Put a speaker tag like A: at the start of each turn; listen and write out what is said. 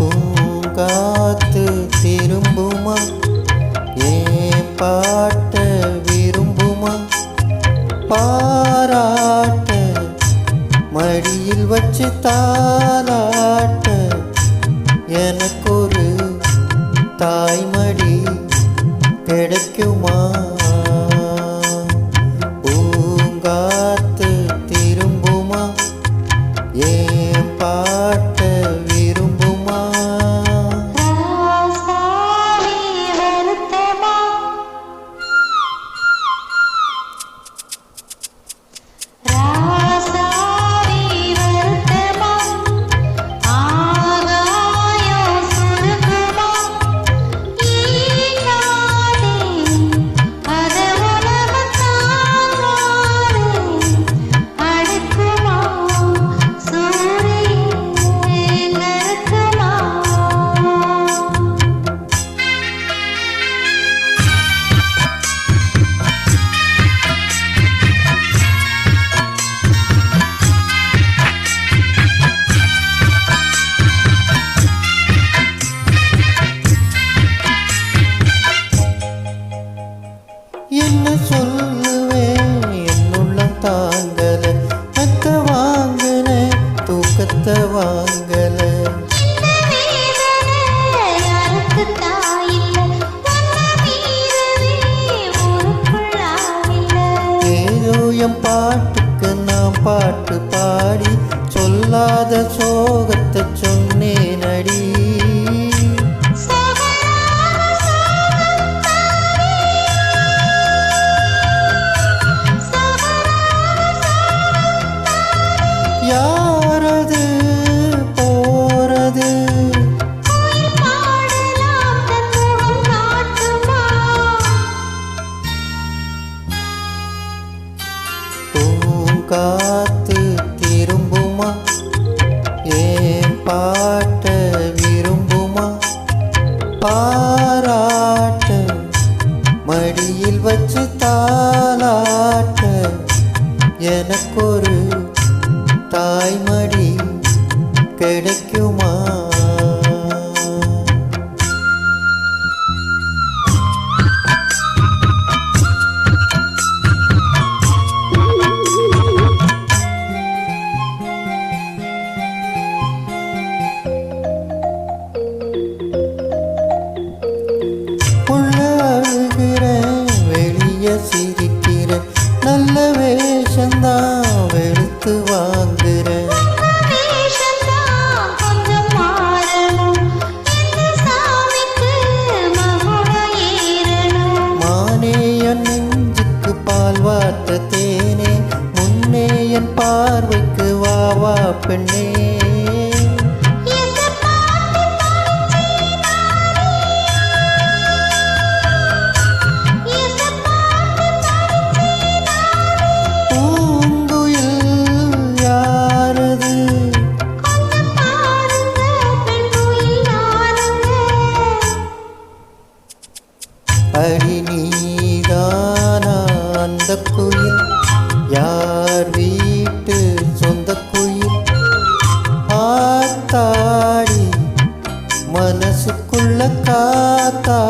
A: பூங்காத்து திரும்புமா? ஏன் பாட்ட விரும்புமா? பாராட்ட மடியில் வச்சு தாராட்ட எனக்கொரு தாய்மடி கிடைக்குமா? பூங்கா பாட்டு பாடி சொல்லாத சோகத்தை पा உள்ள அழுகிற வெளிய சிரிக்கிற நல்ல வேஷந்தான் வெளுத்து வாங்குற பால் வார்த்த தேனே. முன்னே என் பார்வைக்கு வா வா பெண்ணே.
B: அடி நீதானா அந்த குயில்.
A: யார் வீட்டு சொந்த குயில்? ஆத்தாடி மனசுக்குள்ள காத்தா